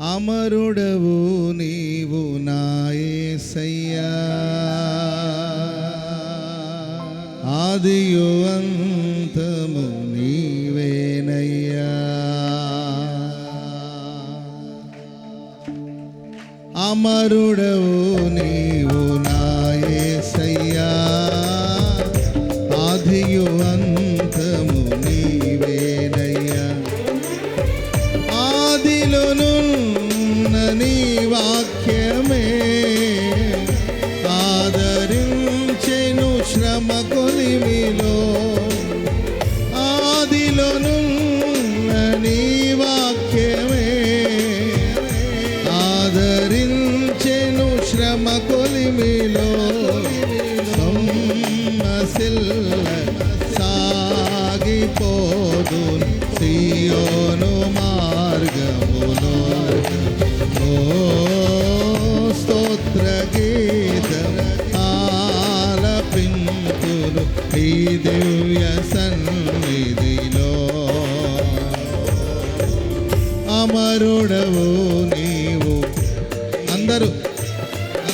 అమరుడవు నీవు నాయసయ్యా. ఆదియు అంతము నీవేనయ్యా. అమరుడవు నీ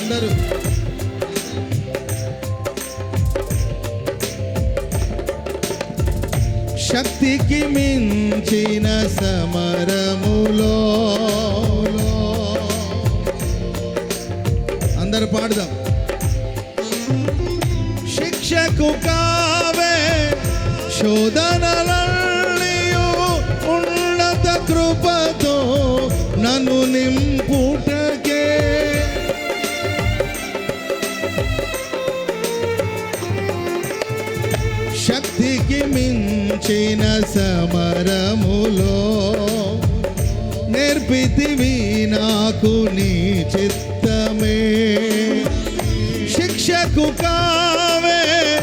అందరూ. శక్తికి మించిన సమరములో. అందరు పాడుదాం. శిక్షకు కావే శోధనలన్నీయు ఉన్నత కృపతో నన్ను నిమ్మ వచ్చిన సమరములో నేర్పితివి నాకు నీ చిత్తమే. శిక్షకు కావే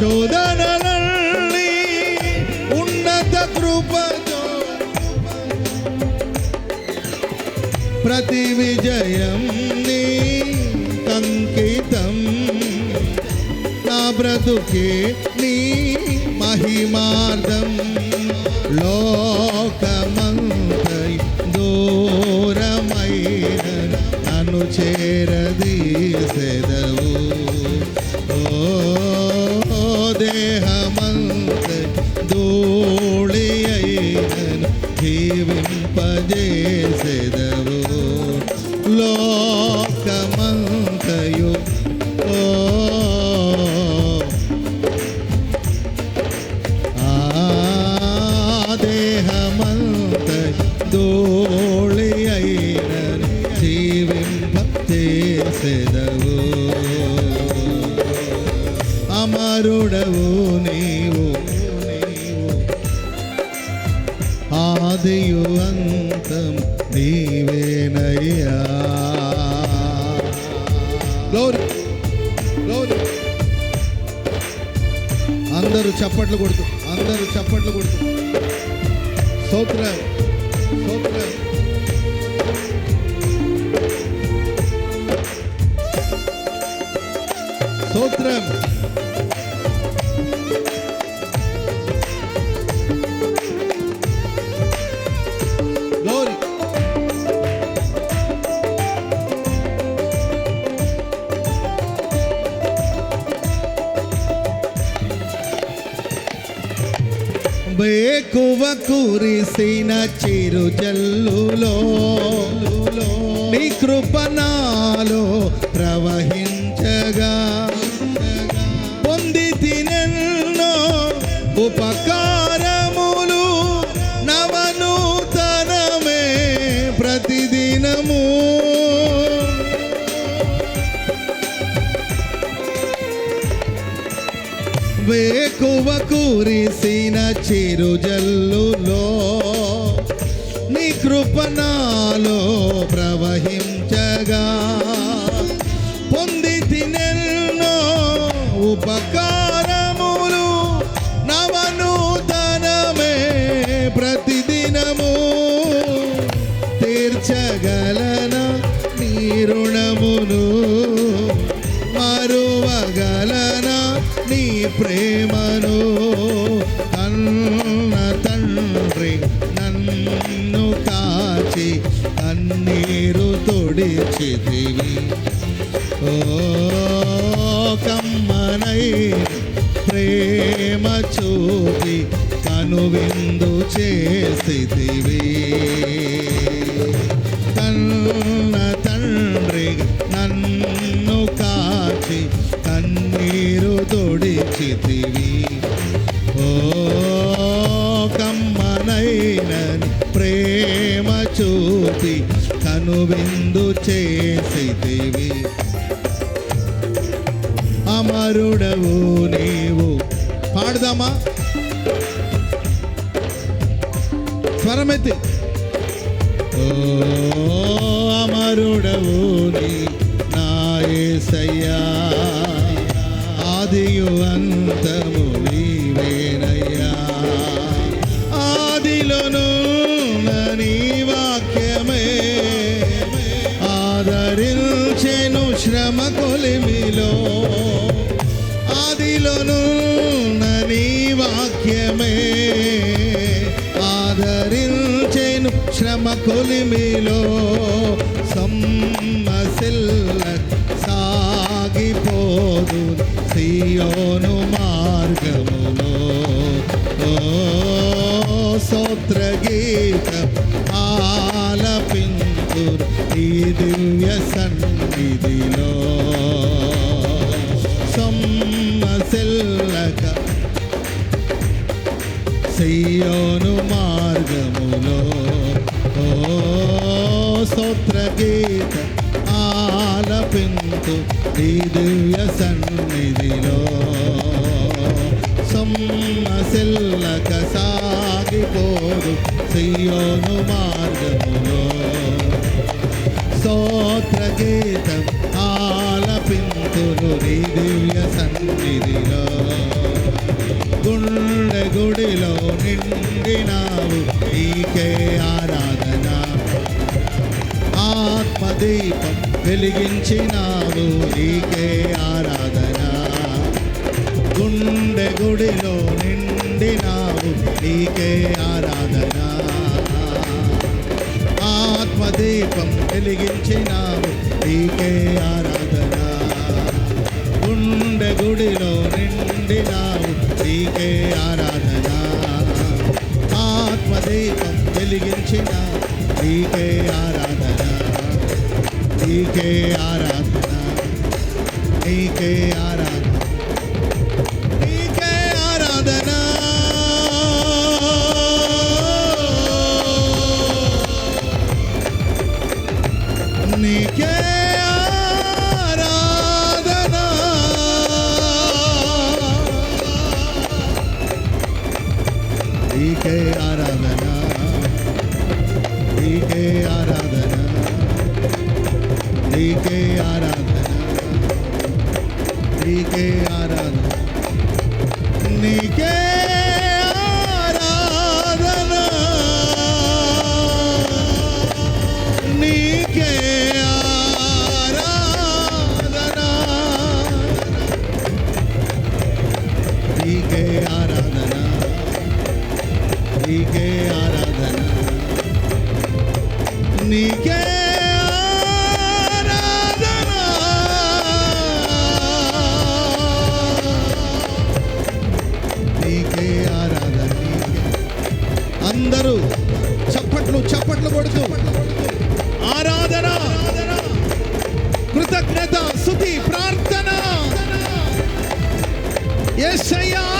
శోధనలన్నీ ఉన్నత కృపతో. ప్రతి విజయం నీ కంకితం. నా బ్రతుకే నీ మహిమార్థం లోకమంతై దూరమైన నన్ను చేరదీసెదవు నీవేనయ్యా గ్లోరీ గ్లోరీ అందరూ చప్పట్లు కొడుతూ అందరూ చప్పట్లు కొడుతూ. సోత్ర సోత్ర సోత్రం వేకువ కురిసిన చిరు జల్లులో నీ కృపణాలో ప్రవహించగా. పొంది తినెన్నో ఉపకారములు నవనూతనమే ప్రతిదినము. వేకువ కురిసిన చిరు జల్లులో నీ కృపణాలో ప్రవహించగా పొంది తినెన్నో ఉపకారములు ప్రేమ చూపి కనువిందు చేసితివి తన్న తండ్రి నన్ను కాచి కన్నీరు తొడిచితివి ఓ కమ్మనైనని ప్రేమ చూపి కనువిందు చేసితివి అమరుడవు నీవు పాడదామా? స్వరమెత్తి ఓ అమరుడవు నీ నా యేసయ్యా ఆదియు అంతము నీవేనయ్యా. ఆదిలోను నీ వాక్యమే. ఆదరించెను శ్రమ కొలిమిలో. ఆదిలోను వాక్యమే ఆదరించేను శ్రమ కొలిమిలో సమ్మసిల్ల సాగిపోదు సియోను మార్గములో. సోత్ర గీత ఆలపించు ఈ దివ్య సన్నిధిలో. సమ్మసిల్లక సియోను మార్గములో. ఓ స్తోత్రగీత ఆలపింతు ఈ దివ్య సన్నిధిలో. సమ్మసిల్లక సాగిపోదు సియోను మార్గములో. స్తోత్రగీతం ఆలపింతును నీ దివ్య సన్నిధిలో. గుండె గుడిలో నిండినావు. నీకే ఆరాధన. ఆత్మదీపం వెలిగించినావు. నీకే ఆరాధన. గుండె గుడిలో నిండినావు. నీకే ఆరాధన. ఆత్మదీపం వెలిగించినావు. నీకే ఆరాధన. వెలిగించిన నీకే ఆరాధన నీకే ఆరాధన నీకే ఆరాధన Yeah.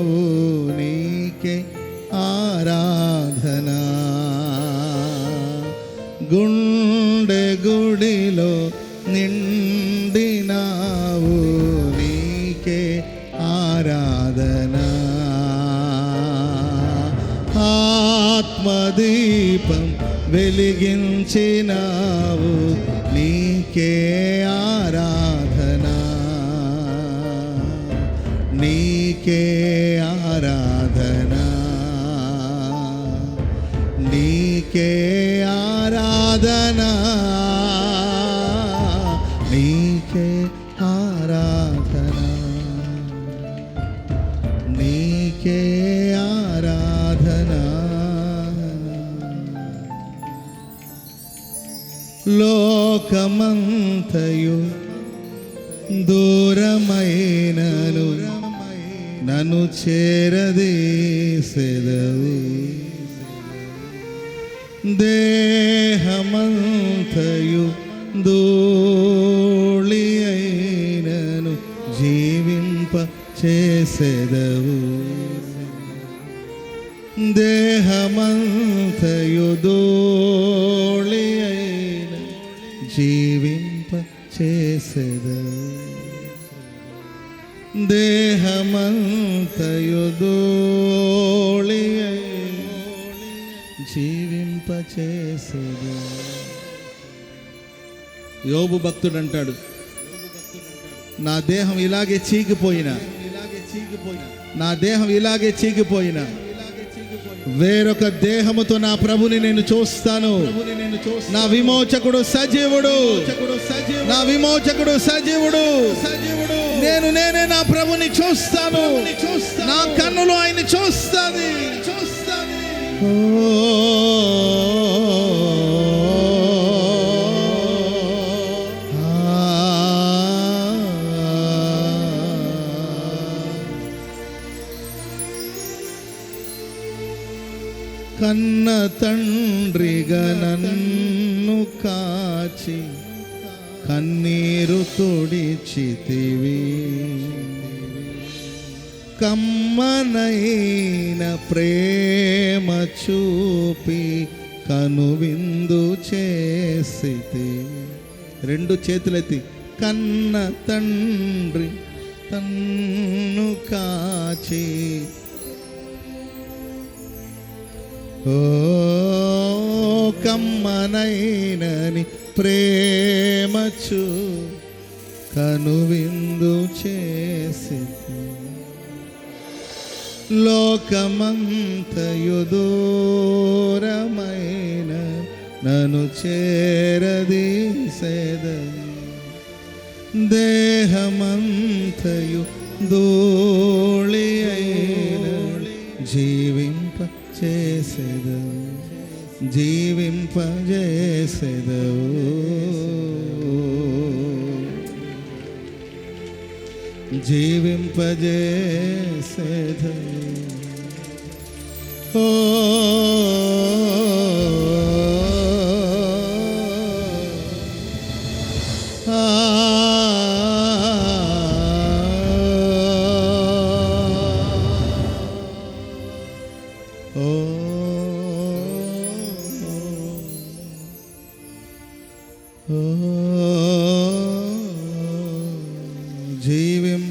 ఉన్నావు నీకే ఆరాధన. గుండె గుడిలో నిండినావు నీకే ఆరాధన. ఆత్మదీపం వెలిగించినావు నీకే నీకే ఆరాధన. నీకే ఆరాధన. లోకమంతయు దూరమైనను నన్ను చేరదీసెదవు దే చేసెదవు దేహమంతయు ధూళి అయిన జీవింప చేసెదవు. దేహమంతయు ధూళి అయిన జీవింపచేసేది యోబు భక్తుడు అంటాడు నా దేహం ఇలాగే చీకిపోయిన నా దేహం ఇలాగే చీకిపోయిన వేరొక దేహముతో నా ప్రభుని నేను చూస్తాను. నా విమోచకుడు సజీవుడు. నా విమోచకుడు సజీవుడు. నేను నేనే నా ప్రభుని చూస్తాను. నా కన్నులు ఆయన చూస్తాది. చూస్తాది. కన్న తండ్రిగా నన్ను కాచి కన్నీరు తొడిచితివి. కమ్మనైన ప్రేమ చూపి కనువిందు చేసితి. రెండు చేతులెత్తి కన్న తండ్రి తన్ను కాచి ఓ కమ్మనైనని ప్రేమచు కనువిందు చేసి లోకమంతయు దూరమైన నన్ను చేరదీసేదని దేహమంతయు ధూళి అయిన జీవింప చేసేదవు జీవింప చేసేదవు జీవింపజేసేదవు ఓ ఓ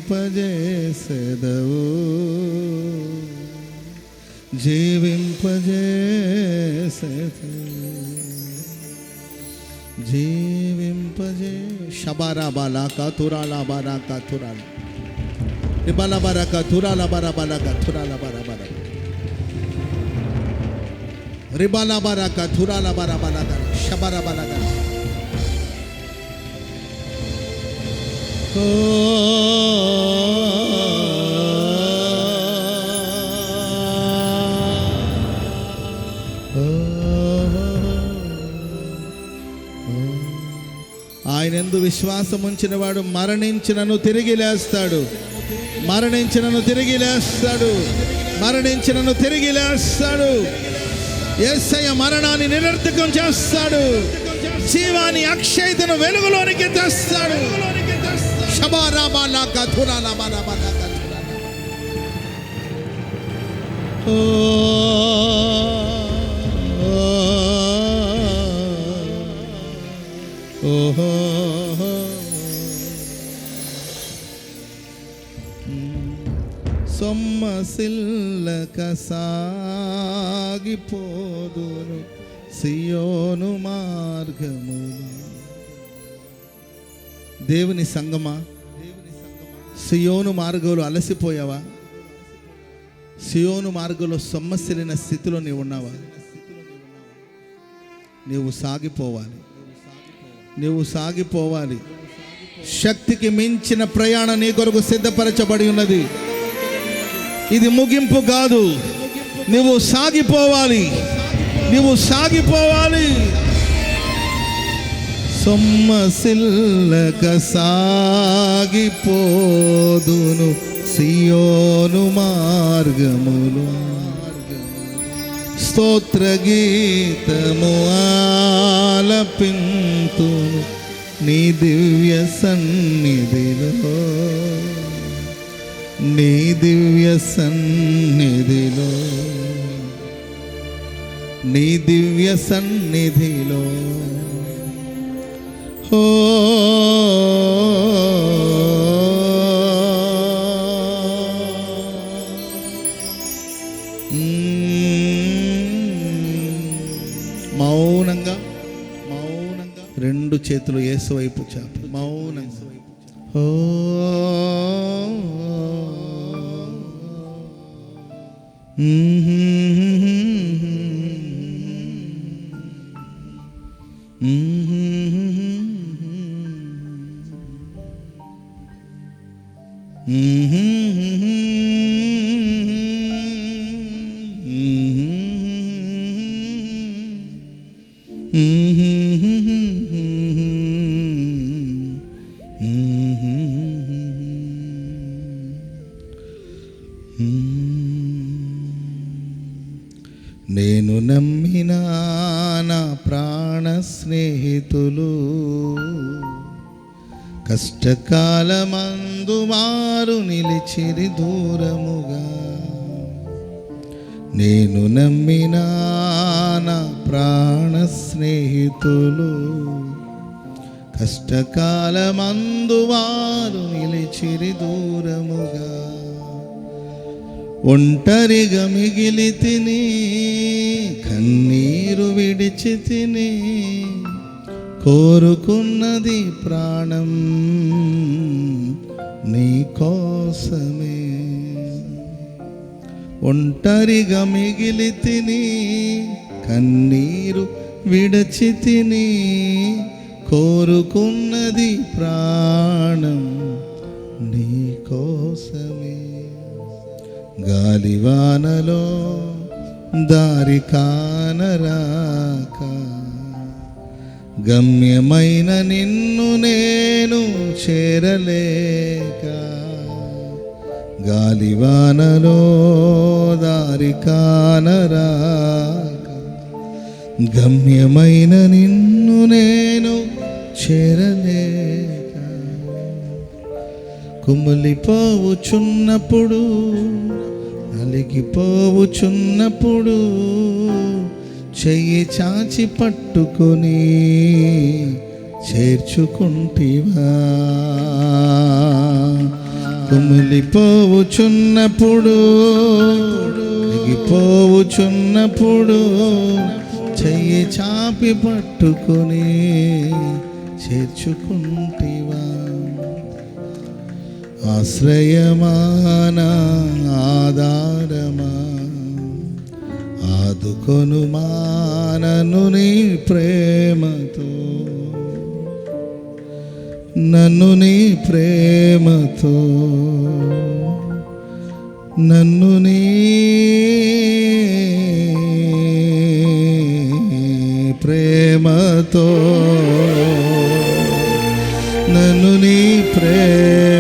జీవింపజేసేదవు జీవింపజేసేదవు జీవింపజే షబారా బాలా కతురాలా బారా కతురాలా ఇబాల బారా కతురాలా బారా ఆయన ఎందు విశ్వాసం ఉంచిన వాడు మరణించినను తిరిగి లేస్తాడు. మరణించినను తిరిగి లేస్తాడు. మరణించినను తిరిగి లేస్తాడు. యేసయ్య మరణాన్ని నిరర్థకం చేస్తాడు. జీవాన్ని అక్షయతను వెలుగులోనికి తెస్తాడు. ಸೊಮ್ಮಸಿಲ್ಲಕ ಸಾಗಿ ಪೋದು ಸಿಯೋನು ಮಾರ್ಗಮುನು దేవుని సంగమా? సియోను మార్గంలో అలసిపోయావా? సియోను మార్గంలో సొమ్మసిలిన స్థితిలో నీవు ఉన్నావా? నీవు సాగిపోవాలి. నీవు సాగిపోవాలి. శక్తికి మించిన ప్రయాణం నీ కొరకు సిద్ధపరచబడి ఉన్నది. ఇది ముగింపు కాదు. నువ్వు సాగిపోవాలి. నువ్వు సాగిపోవాలి. సొమ్మసిల్లక సాగిపోదును సియోను మార్గములు. స్తోత్ర గీతము ఆలపింతును నీ దివ్య సన్నిధిలో. నీ దివ్య సన్నిధిలో. నీ దివ్య సన్నిధిలో. మౌనంగా మౌనంగా. రెండు చేతులు ఏసు వైపు చాపు. మౌనంగా. ఓ నేను నమ్మిన నా ప్రాణ స్నేహితులు కష్టకాలమందు వారు నిలిచిరి దూరముగా. నేను నమ్మిన నా ప్రాణ స్నేహితులు కష్టకాలమందు వారు నిలిచిరి దూరముగా. ఒంటరిగా మిగిలి తిని కన్నీరు విడిచి తిని కోరుకున్నది ప్రాణం నీ కోసమే. ఒంటరిగా మిగిలి తిని కన్నీరు విడచి తిని కోరుకున్నది ప్రాణం నీ గాలివానలో దారి కానరాక. గమ్యమైన నిన్ను నేను చేరలేక. గాలివానలో దారి కానరాక. గమ్యమైన నిన్ను నేను చేరలేక. కుమిలిపోవుచున్నప్పుడు నలిగిపోవుచున్నప్పుడు చెయ్యి చాచి పట్టుకొని చేర్చుకుంటివా? కుమిలిపోవుచున్నప్పుడు పోవుచున్నప్పుడు చెయ్యి చాపి పట్టుకొని చేర్చుకుంటివా? ఆశ్రయమాన ఆధారమా. ఆదుకొను మానను నీ ప్రేమతో. నన్ను నీ ప్రేమతో. నన్ను నీ ప్రేమతో. నన్ను నీ ప్రేమ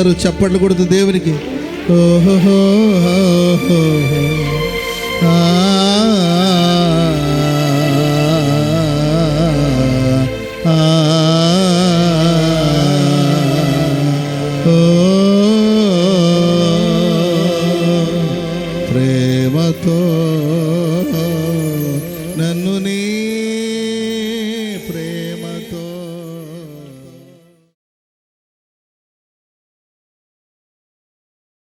అందరూ చప్పట్లు కొడుతు దేవునికి ఓహో ఆ.